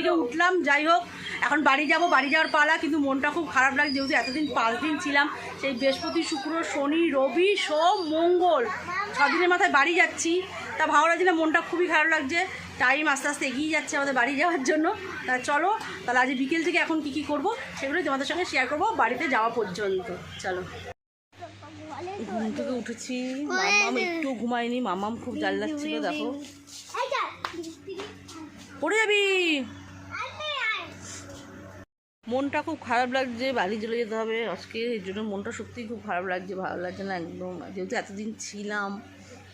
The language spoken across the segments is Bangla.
থেকে উঠলাম যাই হোক এখন বাড়ি যাব বাড়ি যাওয়ার পালা কিন্তু মনটা খুব খারাপ লাগে যেহেতু এতদিন পাঁচ দিন ছিলাম। সেই বৃহস্পতি শুক্র শনি রবি সোম মঙ্গল ছদিনের মাথায় বাড়ি যাচ্ছি। তা ভালো লাগছে না মনটা খুবই খারাপ লাগছে। টাইম আস্তে আস্তে এগিয়ে যাচ্ছে আমাদের বাড়ি যাওয়ার জন্য। তা চলো তাহলে আজ বিকেল থেকে এখন কি কি করব সেগুলোই তোমাদের সঙ্গে শেয়ার করব বাড়িতে যাওয়া পর্যন্ত। চলো। ঘুম থেকে উঠেছি। মামাম একটু ঘুমায়নি মামাম খুব জাল লাগছিল দেখো। পড়ে যাবি? মনটা খুব খারাপ লাগছে, বাড়ি চলে যেতে হবে। আজকে এর জন্য মনটা সত্যিই খুব খারাপ লাগছে, ভালো লাগছে না একদম। যেহেতু এতদিন ছিলাম,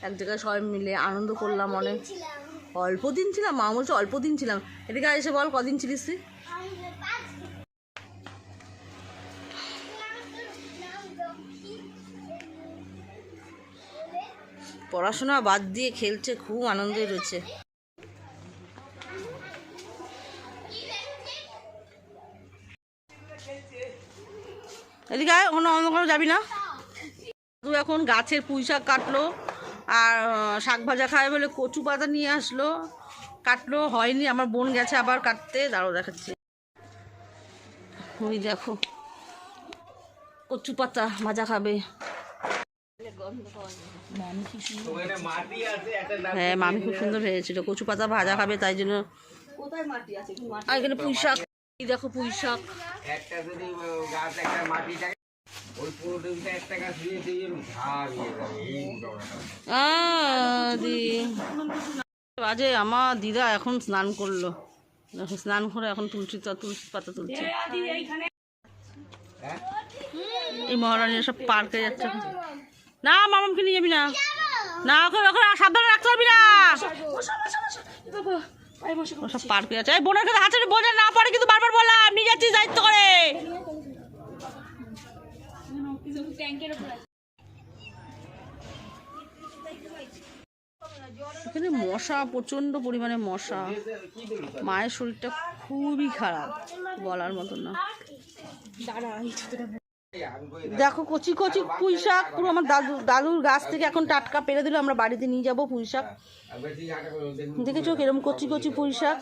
এক জায়গায় সবাই মিলে আনন্দ করলাম অনেক। অল্প দিন ছিলাম, মা বলছে অল্প দিন ছিলাম। এদিকে এসে বল, কদিন ছিলিস তুই? পড়াশোনা বাদ দিয়ে খেলছে, খুব আনন্দে রয়েছে এদিকে ওখানে অন্য কোনো যাবি না। তুই এখন গাছের পুঁই শাক কাটলো আর শাক ভাজা খায় বলে কচু পাতা নিয়ে আসলো। কাটলো হয়নি আমার বোন গেছে আবার কাটতে দাঁড়ো দেখাচ্ছি। ওই দেখো কচু পাতা ভাজা খাবে। হ্যাঁ মামি খুব সুন্দর হয়েছিল কচু পাতা ভাজা খাবে তাই জন্য। এখানে পুঁই শাক এই দেখো পুঁই শাক। একটা যদি গাছ একটা মাটি থাকে ওই পুরো দিনটা একটা গাছ দিয়ে দিয়ে ঝাড় দি। বাজে আমার দিদা এখন স্নান করল। এখন স্নান করে এখন তুলসী তা- তুলসী পাতা তুলছে। হ্যাঁ? এই মহারানীরা সব পার্কে যাচ্ছে। না মামামকে নিয়ে যাবি না। না ওখানে ওকে সাবধানে রাখতে পারবি না। সব পার্কে যাচ্ছে এই বোনের কাছে হাতে বোঝা না পারে কিন্তু বারবার বললাম নিয়ে যাচ্ছিস দায়িত্ব করে। এখানে মশা প্রচণ্ড পরিমাণে মশা। মায়ের শরীরটা খুবই খারাপ বলার মতন না। দেখো কচি কচি পুঁই শাক পুরো আমার দাদু দাদুর গাছ থেকে এখন টাটকা পেরে দিল আমরা বাড়িতে নিয়ে যাব পুঁই শাক। দেখেছ কিরম কচি কচি পুঁই শাক?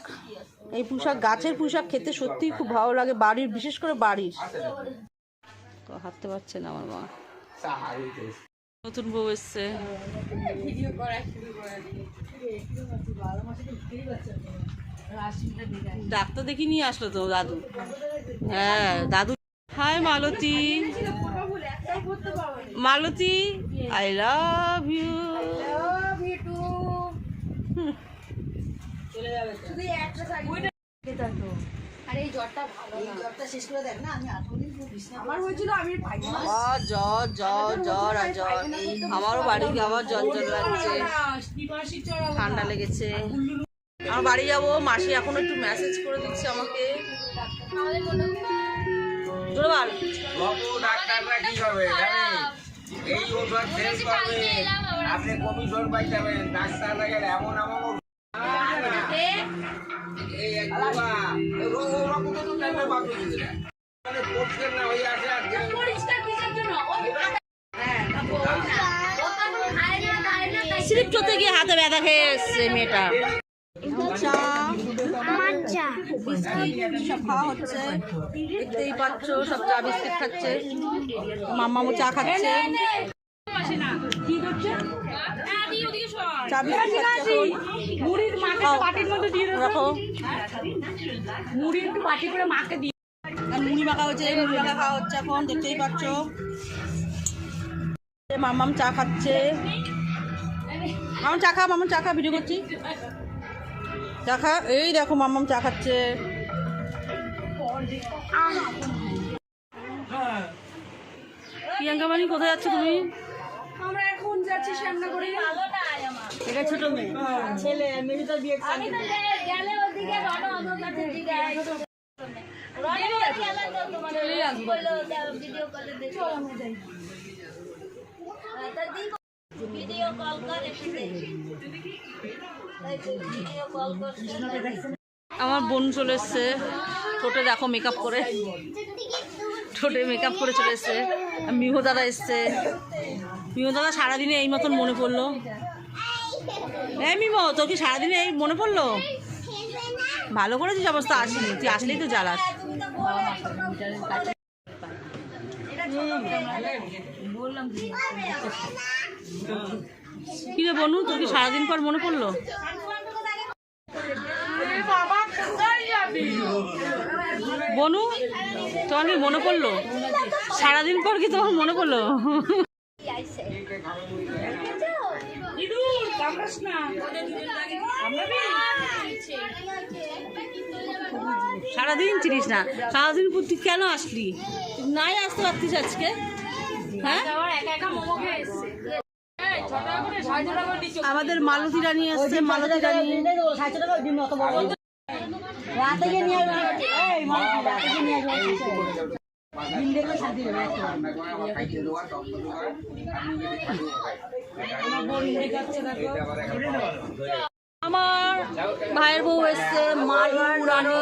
এই পুঁই শাক গাছের পুঁই শাক খেতে সত্যিই খুব ভালো লাগে বাড়ির বিশেষ করে বাড়ির। তো হাঁটতে পারছে না আমার মা। নতুন বউ এসছে। ডাক্তার দেখি নিয়ে আসলো তো দাদু। হ্যাঁ দাদু hi Malati Malati I love you আমারও বাড়ি আবার জ্বর জ্বর। লাগছে। ঠান্ডা লেগেছে। আমার বাড়ি যাব। মাসি এখন একটু মেসেজ করে দিচ্ছে আমাকে। জোরে বাবু ডাক্তাররা কি করবে এই ওষুধ সেল করবে। আপনি কমিশন পাই যাবেন ডাক্তাররা গেলে এমন এমন এই এক বাবা, টাইমে মানে পরিষ্কার না হয়ে আসে স্লিপ চলতে গিয়ে হাতে ব্যথা খেয়ে এসছে মেয়েটা। চা বিস্কিট সব খাওয়া হচ্ছে। দেখতেই পাচ্ছ সব চা বিস্কিট খাচ্ছে। মাম্মামও চা খাচ্ছে। চা মুড়ি একটু বাটি করে মাকে দিয়ে আর মুড়ি মাখা হচ্ছে মুড়ি মাখা খাওয়া হচ্ছে এখন দেখতেই পাচ্ছ। মামাম চা খাচ্ছে। মামাম চা খা মামাম চা খা ভিডিও করছি। চা খা। এই দেখো মামাম চা খাচ্ছে। প্রিয়াঙ্কা মানি কোথায় যাচ্ছ তুমি? আমরা এখন যাচ্ছি সামনে এটা ছোট মেয়ে। ছেলে বিয়ে আমি তো গেলে ওদিকে কাছে দিকে ভিডিও কলে দেখো কল করে ভিডিও কল করছে আমার বোন চলে এসছে। ঠোঁটে দেখো মেকআপ করে। ঠোঁটে মেকআপ করে চলে এসছে। মিহো দাদা এসছে। মিহো দাদা সারাদিনে এই মতন মনে পড়ল। এই মিমো, তোর কি সারাদিনে এই মনে পড়ল? ভালো করে করেছিস অবস্থা, আসিনি। তুই আসলেই তো জ্বালাস। কি রে বনু, তোর কি সারাদিন পর মনে পড়ল? বনু, তোমার কি মনে পড়ল? সারাদিন পর কি তোমার মনে পড়ল? সারাদিন চিনিস না। সারাদিন পর কেন আসলি? নাই আসতে পারতিস আজকে? হ্যাঁ? আমাদের মালতী রানী আসছে মালতী রানী। রাতে গিয়ে নিয়ে রাতে গিয়ে আসবে। আমার ভাইয়ের বউ এসছে মার রানী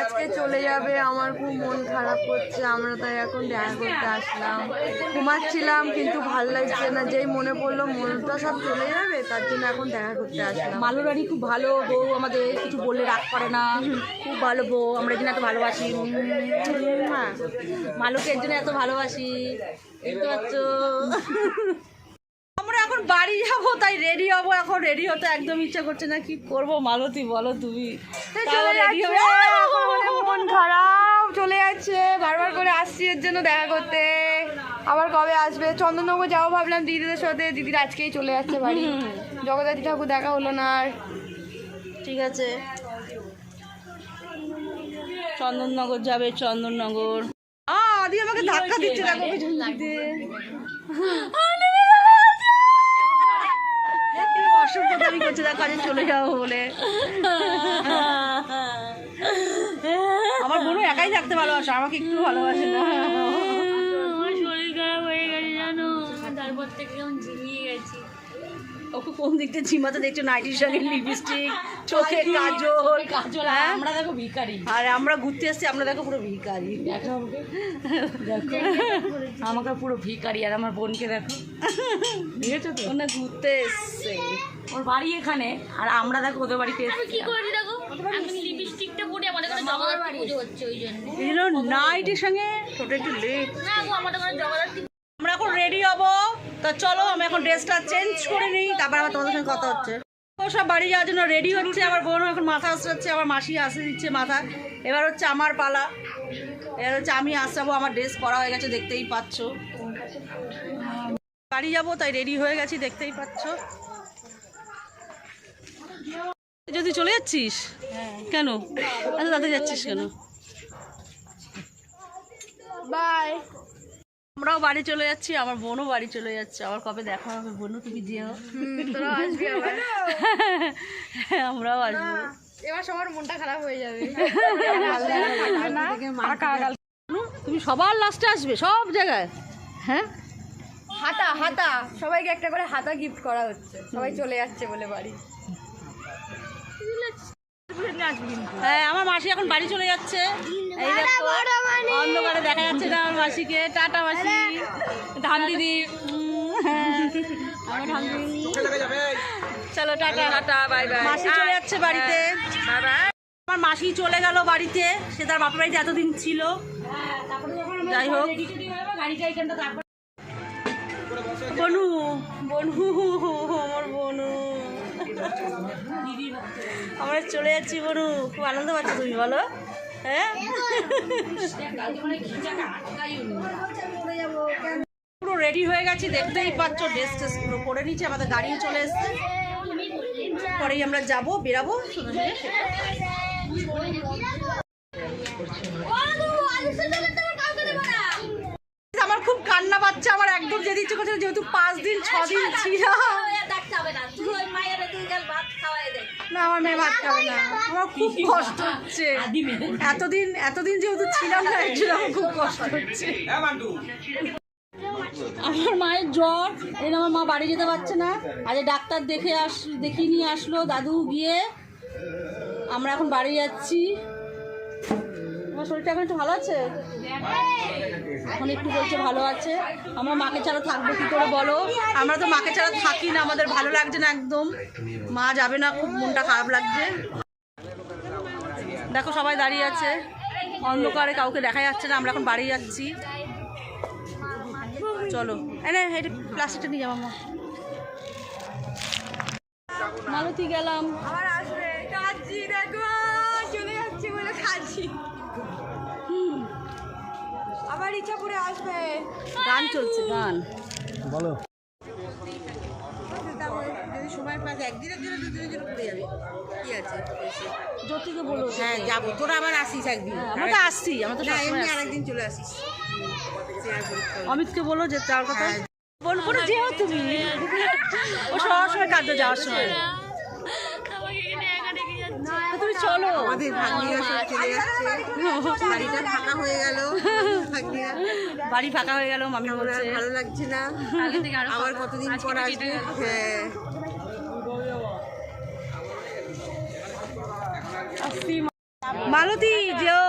আজকে চলে যাবে আমার খুব মন খারাপ করছে। আমরা তাই এখন দেখা করতে আসলাম। ঘুমাচ্ছিলাম কিন্তু ভালো লাগছে না। যেই মনে পড়ল মনটা সব চলে যাবে তার জন্য এখন দেখা করতে আসলাম। মালু রানী খুব ভালো বউ আমাদের কিছু বললে রাগ করে না। খুব ভালো বউ আমরা এখানে এত ভালোবাসি। হ্যাঁ। মালুকে এর জন্য এত ভালোবাসি। দেখতে পাচ্ছ বাড়ি যাব তাই রেডি হব। এখন রেডি হতে একদম ইচ্ছা করছে না কি করব? মালতী বলো তুমি। মন খারাপ চলে যাচ্ছে। বারবার করে আসছি এর জন্য দেখা করতে। আবার কবে আসবে? চন্দননগর যাব ভাবলাম দিদিদের সাথে। দিদির আজকেই চলে যাচ্ছে বাড়ি। জগদ্ধাত্রী ঠাকুর দেখা হলো না আর। ঠিক আছে। চন্দননগর যাবে চন্দননগর। আ আদি আমাকে ধাক্কা দিচ্ছে দেখো পিছন দিয়ে করছে দেখো কাজে চলে যাব বলে। আমার বোনও একাই থাকতে ভালোবাসে আমাকে একটু ভালোবাসে না। শরীর খারাপ হয়ে গেছে জানো? তারপর থেকে কেমন ঝিমিয়ে গেছি। ওকে কোন দিক থেকে ঝিমাতে দেখছ? নাইটির সঙ্গে লিপস্টিক চোখে কাজল কাজল হ্যাঁ? আমরা দেখো ভিখারি। আর আমরা ঘুরতে এসেছি আমরা দেখো পুরো ভিখারি। দেখো আমাকে। দেখো। আমাকে পুরো ভিখারি আর আমার বোনকে দেখো। তো? ওনা ঘুরতে এসছে। ওর বাড়ি এখানে আর আমরা দেখো ওদের বাড়িতে আমি কি করেছি দেখো? আমি লিপস্টিকটা পরে আমাদের কাছে জগদ্ধাত্রী পুজো হচ্ছে ওই জন্য। জন্য নাইটির সঙ্গে ছোট একটু লেট না গো আমাদের কাছে জগদ্ধাত্রী আমরা এখন রেডি হব। তা চলো আমি এখন ড্রেসটা চেঞ্জ করে নিই তারপর আবার তোমাদের সঙ্গে কথা হচ্ছে। ও সব বাড়ি যাওয়ার জন্য রেডি হচ্ছে আমার বোন এখন মাথা আসছে আমার মাসি আসে দিচ্ছে মাথা। এবার হচ্ছে আমার পালা। এবার হচ্ছে আমি আসাবো আমার ড্রেস পরা হয়ে গেছে দেখতেই পাচ্ছ। বাড়ি যাব তাই রেডি হয়ে গেছি দেখতেই পাচ্ছ। যদি চলে যাচ্ছিস? কেন? আচ্ছা তাতে যাচ্ছিস কেন? বাই। আমরাও বাড়ি চলে যাচ্ছি আমার বোনও বাড়ি চলে যাচ্ছে। আমার কবে দেখা হবে? বোনও তুমি যেও। আবার। আমরাও আসব। এবার সবার মনটা খারাপ হয়ে যাবে। তুমি সবার লাস্টে আসবে সব জায়গায়। হ্যাঁ? হাতা হাতা। সবাইকে একটা করে হাতা গিফট করা হচ্ছে। সবাই চলে যাচ্ছে বলে বাড়ি। হ্যাঁ আমার মাসি এখন বাড়ি চলে যাচ্ছে। এই দেখো অন্ধকারে দেখা যাচ্ছে না আমার মাসিকে। টাটা মাসি। ধান দিদি। হ্যাঁ, চলো টাটা টাটা বাই বাই মাসি চলে যাচ্ছে বাড়িতে। আমার মাসি চলে গেল বাড়িতে। সে তার বাপের বাড়িতে এতদিন ছিল। যাই হোক। গাড়িটা এখানটা তারপর বনু বনু আমার বনু। আমরা চলে যাচ্ছি, বনু। খুব আনন্দ পাচ্ছ তুমি, বলো। হ্যাঁ? পুরো রেডি হয়ে গেছি, দেখতেই পাচ্ছ ড্রেস টেস পুরো করে নিচ্ছে আমাদের গাড়িও চলে এসছে। পরেই আমরা যাব, বেরাবো আমার খুব কান্না পাচ্ছে আমার একদম যেতে ইচ্ছে করছে যেহেতু পাঁচ দিন ছ দিন ছিল ডাকতে না। তুই ওই মায়ের তুই কাল ভাত খাওয়াই দে। না আমার মেয়ে ভাত খাবে না। আমার খুব কষ্ট হচ্ছে। এতদিন এতদিন যেহেতু ছিলাম না এর জন্য আমার খুব কষ্ট হচ্ছে। আমার মায়ের জ্বর এই আমার মা বাড়ি যেতে পারছে না। আজ ডাক্তার দেখে আস দেখিয়ে নিয়ে আসলো দাদু গিয়ে। আমরা এখন বাড়ি যাচ্ছি। আমার শরীরটা এখন একটু ভালো আছে? এখন একটু বলছে ভালো আছে। আমার মাকে ছাড়া থাকব কি করে বলো? আমরা তো মাকে ছাড়া থাকি না, আমাদের ভালো লাগছে না একদম। মা যাবে না, খুব মনটা খারাপ লাগছে। দেখো সবাই দাঁড়িয়ে আছে। অন্ধকারে কাউকে দেখা যাচ্ছে না, আমরা এখন বাড়ি যাচ্ছি। চলো। এটা প্লাস্টিকটা নিয়ে যাব মালতী গেলাম। আবার আসবে। দেখো। চলে যাচ্ছি বলে কাঁদছি আবার ইচ্ছা করে আসবে। গান চলছে গান। যদি সময় পাস একদিনের জন্য দুদিনের জন্য ঘুরে যাবি। কি আছে? জ্যোতিকে বলো হ্যাঁ যাব। তোরা আবার আসিস একদিন। হ্যাঁ, আমরা তো আসছি আমরা তো না এমনি আরেকদিন চলে আসিস। অমিতকে বলো যে যাওয়ার কথা। বলব না যেও তুমি। ও সবসময় কাজে যাওয়ার সময়। চলো। আমাদের ভাগ্নিরা সব চলে যাচ্ছে। বাড়িটা ফাঁকা হয়ে গেল। ভাগ্নিরা। বাড়ি ফাঁকা হয়ে গেল মামি বলছে। ভালো লাগছে না। আবার কতদিন পর আসবে? হ্যাঁ। মালতী যেও।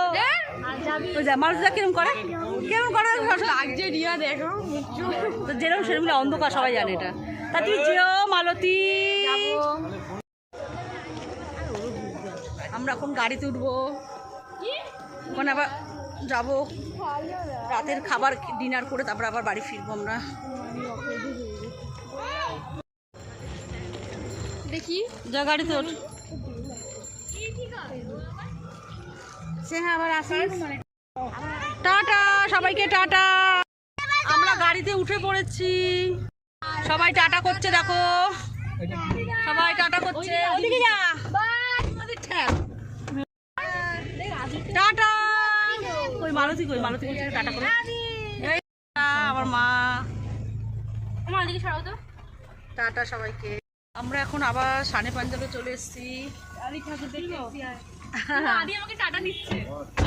কিরম করে? কেমন করে? লাগছে রিয়া দেখো তো যেরকম সেরকম অন্ধকার সবাই জানে এটা। তা তুই যেও মালতী। আমরা এখন গাড়িতে উঠবো। ওখানে আবার যাব। রাতের খাবার ডিনার করে তারপর আবার বাড়ি ফিরবো আমরা। দেখি যা গাড়িতে ওঠ। সে হ্যাঁ আবার আসিস টাটা সবাইকে টাটা। আমরা গাড়িতে উঠে পড়েছি। সবাই টাটা করছে দেখো। সবাই টাটা করছে। ওদিকে যা। ওদিক ঠেক। টাটা ওই মালতী কই? মালতী করছে টাটা করে। এই আমার মা। আমার দিকে সরাও তো। টাটা সবাইকে। আমরা এখন আবার সানে পাঞ্জাবে চলে এসেছি। আদি আমাকে টাটা দিচ্ছে।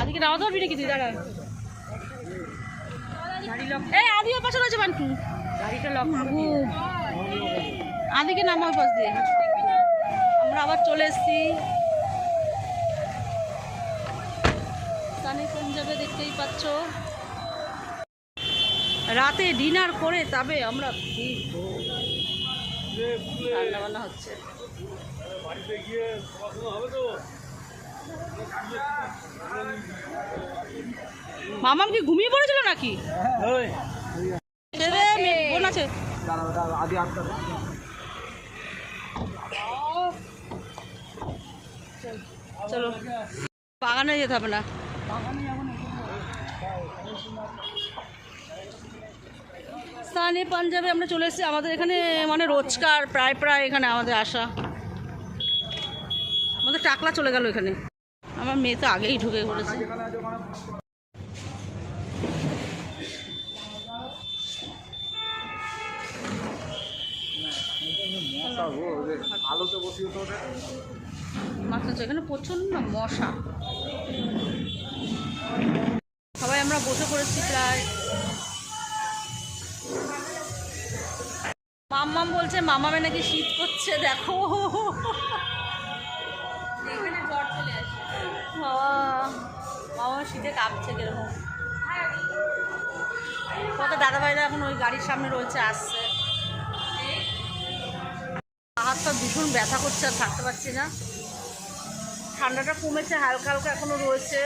আদিকে নামা ধরবি নাকি তুই দাঁড়া। এই আদি ওর পাশে রয়েছে বান্টু। গাড়িটা লক আদিকে নামা ওই পাশ দিয়ে। আমরা আবার চলে এসেছি। পাঞ্জাবে দেখতেই রাতে ডিনার করে তবে আমরা রান্না হচ্ছে। মামাম কি ঘুমিয়ে পড়েছিল নাকি? আছে। চলো। বাগানে যেতে হবে না। স্থানে পাঞ্জাবে আমরা চলে এসেছি। আমাদের এখানে মানে রোজকার প্রায় প্রায় এখানে আমাদের আসা। আমাদের টাকলা চলে গেল এখানে। আমার মেয়ে তো আগেই ঢুকে পড়েছে। মাথা এখানে প্রচণ্ড মশা। বসে প্রায় মাম্মাম বলছে মামামে নাকি শীত করছে দেখো। বাবা মামা শীতে কাঁপছে কীরকম। কত দাদা ভাইরা এখন ওই গাড়ির সামনে রয়েছে আসছে। হাত পা ভীষণ ব্যথা করছে আর থাকতে পারছি না। ঠান্ডাটা কমেছে হালকা হালকা এখনও রয়েছে।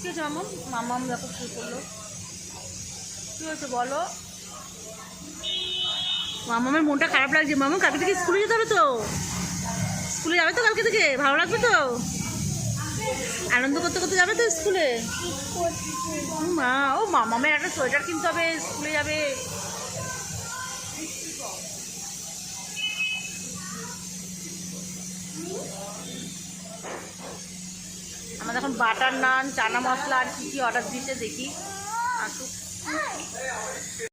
কি হয়েছে মামাম মামাম দেখো শুরু করল। কি হয়েছে বলো? মামামের মনটা খারাপ লাগছে। মামা, কালকে থেকে স্কুলে যেতে হবে তো। স্কুলে যাবে তো কালকে থেকে? ভালো লাগবে তো? আনন্দ করতে করতে যাবে তো স্কুলে? মা, ও মামামের একটা সোয়েটার কিনতে হবে, স্কুলে যাবে। আমাদের এখন বাটার নান, চানা মশলা আর কী কী অর্ডার দিয়েছে দেখি। আসুক। 哎呀我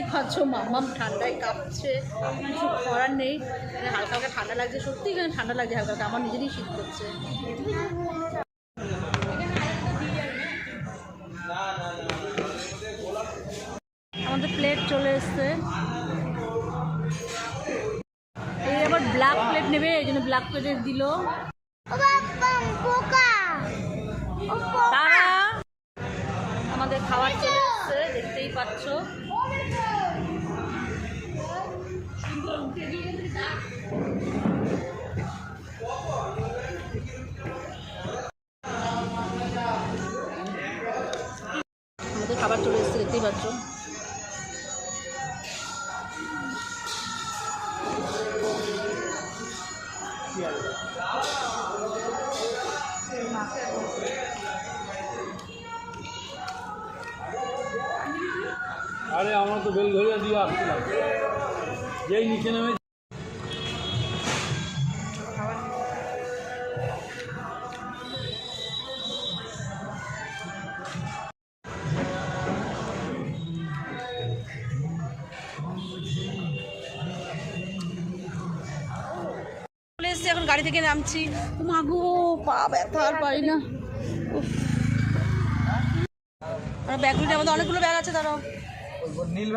দেখতেই পাচ্ছ মামাম ঠান্ডায় কাঁপছে, কিছু করার নেই। মানে হালকা হালকা ঠান্ডা লাগছে, সত্যি এখানে ঠান্ডা লাগছে হালকা আমার নিজেরই শীত করছে। আমাদের প্লেট চলে এসছে। এই আবার ব্ল্যাক প্লেট নেবে, এই জন্য ব্ল্যাক প্লেটে দিল। আমাদের খাবার চলে এসছে, দেখতেই পাচ্ছ। খাবার চলে এসছে দেখতেই পাচ্ছ। আরে আমরা তো বেলঘরিয়া দিয়ে আসছিলাম। যেই নিচে নেমে এখন গাড়ি থেকে নামছি। মাগো পা ব্যথা, আর পারি না। ব্যাগগুলির মধ্যে অনেকগুলো ব্যাগ আছে তারা নীল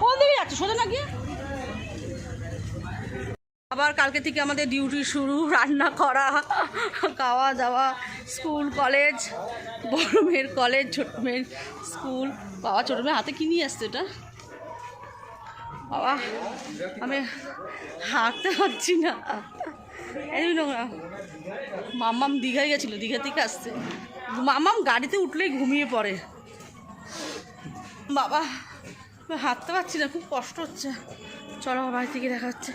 কোন দিকে যাচ্ছে? সোজা না গিয়ে আবার কালকে থেকে আমাদের ডিউটি শুরু, রান্না করা, খাওয়া দাওয়া স্কুল কলেজ বড় মেয়ের কলেজ ছোট মেয়ের স্কুল বাবা, ছোট মেয়ের হাতে কি নিয়ে আসছে এটা? বাবা, আমি হাঁটতে পারছি না। নোংরা। মাম্মাম দীঘায় গেছিল, দীঘা থেকে আসছে। মাম্মাম গাড়িতে উঠলেই ঘুমিয়ে পড়ে। বাবা হাঁটতে পারছি না, খুব কষ্ট হচ্ছে। চলো বাড়ি থেকে দেখা হচ্ছে।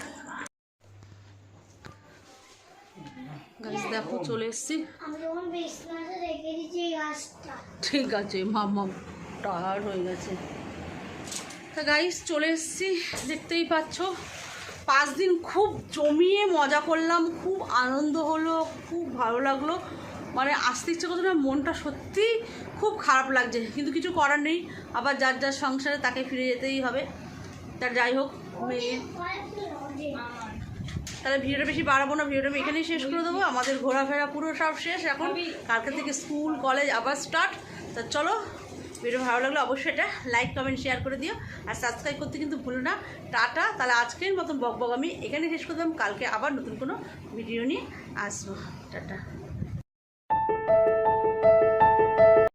দেখো, চলে এসছি। ঠিক আছে, মাম্মাম টায়ার্ড হয়ে গেছে। তা গাইস চলে এসছি দেখতেই পাচ্ছ। পাঁচ দিন খুব জমিয়ে মজা করলাম খুব আনন্দ হলো খুব ভালো লাগল। মানে আসতে ইচ্ছে করছে না মনটা সত্যি খুব খারাপ লাগছে। কিন্তু কিছু করার নেই আবার যার যার সংসারে তাকে ফিরে যেতেই হবে। তার যাই হোক মেয়ে। তাহলে ভিডিওটা বেশি বাড়াবো না ভিডিওটা আমি এখানেই শেষ করে দেবো। আমাদের ঘোরাফেরা পুরো সব শেষ এখন। কালকে থেকে স্কুল কলেজ আবার স্টার্ট তা চলো ভিডিও ভালো লাগলে অবশ্যই এটা লাইক কমেন্ট শেয়ার করে দিও। আর সাবস্ক্রাইব করতে কিন্তু ভুলো না। টাটা। তাহলে আজকের মতন বক বক আমি এখানে শেষ করে দিলাম কালকে আবার নতুন কোনো ভিডিও নিয়ে আসব। টাটা।